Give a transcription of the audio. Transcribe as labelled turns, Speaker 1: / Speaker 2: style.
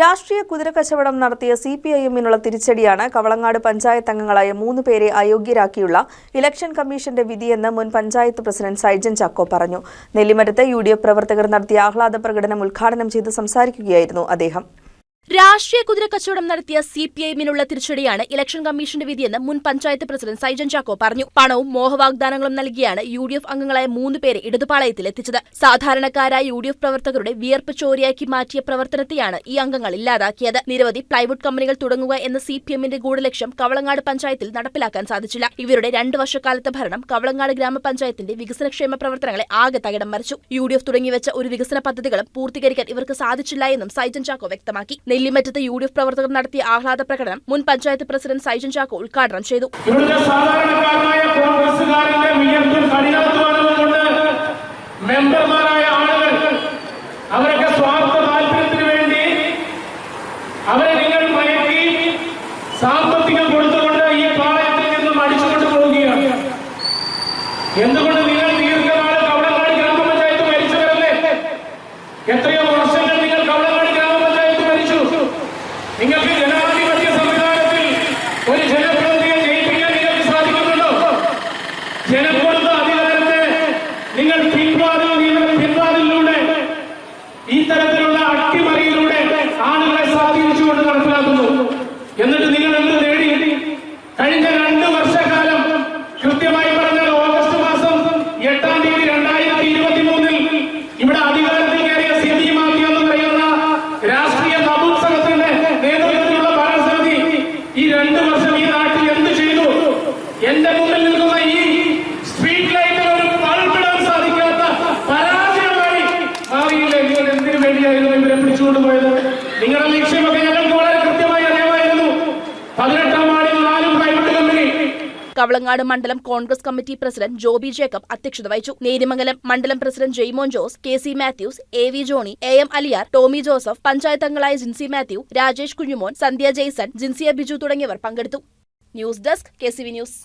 Speaker 1: രാഷ്ട്രീയ കുതിര കച്ചവടം നടത്തിയ സി പി ഐ എമ്മിനുള്ള തിരിച്ചടിയാണ് കവളങ്ങാട് പഞ്ചായത്ത് അംഗങ്ങളായ മൂന്ന് പേരെ അയോഗ്യരാക്കിയുള്ള ഇലക്ഷൻ കമ്മീഷന്റെ വിധിയെന്ന് മുൻ പഞ്ചായത്ത് പ്രസിഡന്റ് സൈജൻ ചാക്കോ പറഞ്ഞു. നെല്ലിമരത്ത് യു പ്രവർത്തകർ നടത്തിയ ആഹ്ലാദ പ്രകടനം ഉദ്ഘാടനം ചെയ്ത് സംസാരിക്കുകയായിരുന്നു അദ്ദേഹം.
Speaker 2: രാഷ്ട്രീയ കുതിര കച്ചവടം നടത്തിയ സി പി ഐഎമ്മിനുള്ള തിരിച്ചടിയാണ് ഇലക്ഷൻ കമ്മീഷന്റെ വിധിയെന്ന് മുൻ പഞ്ചായത്ത് പ്രസിഡന്റ് സൈജൻ ചാക്കോ പറഞ്ഞു. പണവും മോഹവാഗ്ദാനങ്ങളും നൽകിയാണ് യു ഡി എഫ് അംഗങ്ങളായ മൂന്ന് പേരെ ഇടതുപാളയത്തിൽ എത്തിച്ചത്. സാധാരണക്കാരായ യു ഡി എഫ് പ്രവർത്തകരുടെ വിയർപ്പ് ചോരിയാക്കി മാറ്റിയ പ്രവർത്തനത്തെയാണ് ഈ അംഗങ്ങൾ ഇല്ലാതാക്കിയത്. നിരവധി പ്ലൈവുഡ് കമ്പനികൾ തുടങ്ങുക എന്ന സി പി എമ്മിന്റെ ഗൂഢലക്ഷ്യം കവളങ്ങാട് പഞ്ചായത്തിൽ നടപ്പിലാക്കാൻ സാധിച്ചില്ല. ഇവരുടെ രണ്ട് വർഷക്കാലത്തെ ഭരണം കവളങ്ങാട് ഗ്രാമപഞ്ചായത്തിന്റെ വികസനക്ഷേമ പ്രവർത്തനങ്ങളെ ആകെ തകിടം മറിച്ചു. യു ഡി എഫ് തുടങ്ങിവെച്ച ഒരു വികസന പദ്ധതികളും പൂർത്തീകരിക്കാൻ ഇവർക്ക് സാധിച്ചില്ല എന്നും സൈജൻ ചാക്കോ വ്യക്തമാക്കി. നെല്ലിമറ്റത്ത് യു ഡി എഫ് പ്രവർത്തകർ നടത്തിയ ആഹ്ലാദ പ്രകടനം മുൻ പഞ്ചായത്ത് പ്രസിഡന്റ് സൈജൻ ചാക്കോ ഉദ്ഘാടനം ചെയ്തു.
Speaker 3: മെമ്പർമാരായ ആളുകൾ അവരൊക്കെ സ്വാർത്ഥ വേണ്ടി അവരെ സാമ്പത്തികം കൊടുത്തുകൊണ്ട് ഈ പാളയത്തിൽ നിന്നും അടിച്ചുകൊണ്ട് പോവുകയാണ്. എന്തുകൊണ്ട് നിങ്ങൾ നിങ്ങൾക്ക് ജനാധിപത്യ സംവിധാനത്തിൽ ഒരു ജനപ്രതിയെ ജയിപ്പിക്കാൻ നിങ്ങൾക്ക് സാധിക്കുന്നുണ്ടോ? ജനപ്പെടുത്ത അധികാരത്തെ നിങ്ങൾ പിൻവാതിൽ പിൻവാതിലൂടെ ഈ തരത്തിലുള്ള അട്ടിമറിയിലൂടെ ആളുകളെ സ്വാധീനിച്ചുകൊണ്ട് നടപ്പിലാക്കുന്നു. എന്നിട്ട് എന്റെ മുമ്പിൽ നിൽക്കുന്ന ഈ സ്ട്രീറ്റ് ലൈറ്റിൽ ഒരു ബൾബിടാൻ സാധിക്കാത്ത പരാജയമായി ഭാവിയിലെ നിങ്ങൾ എന്തിനു വേണ്ടിയായിരുന്നു ഇവരെ പിടിച്ചുകൊണ്ട് പോയത്? നിങ്ങളുടെ ലക്ഷ്യമൊക്കെ ഞങ്ങൾക്ക് വളരെ കൃത്യമായി അറിയാമായിരുന്നു. പതിനെട്ടാം വാർഡിൽ നാല് പ്രൈവറ്റ് കമ്പനി
Speaker 2: കവളങ്ങാട് മണ്ഡലം കോൺഗ്രസ് കമ്മിറ്റി പ്രസിഡന്റ് ജോബി ജേക്കബ് അധ്യക്ഷത വഹിച്ചു. നേരിമംഗലം മണ്ഡലം president Jaimon Jose K C Mathews A V Johny A M Aliyar Tomy Joseph panchayat അംഗങ്ങളായ ജിൻസി മാത്യു രാജേഷ് കുഞ്ഞുമോൻ സന്ധ്യ ജെയ്സൺ ജിൻസിയ ബിജു തുടങ്ങിയവർ പങ്കെടുത്തു. News desk K news.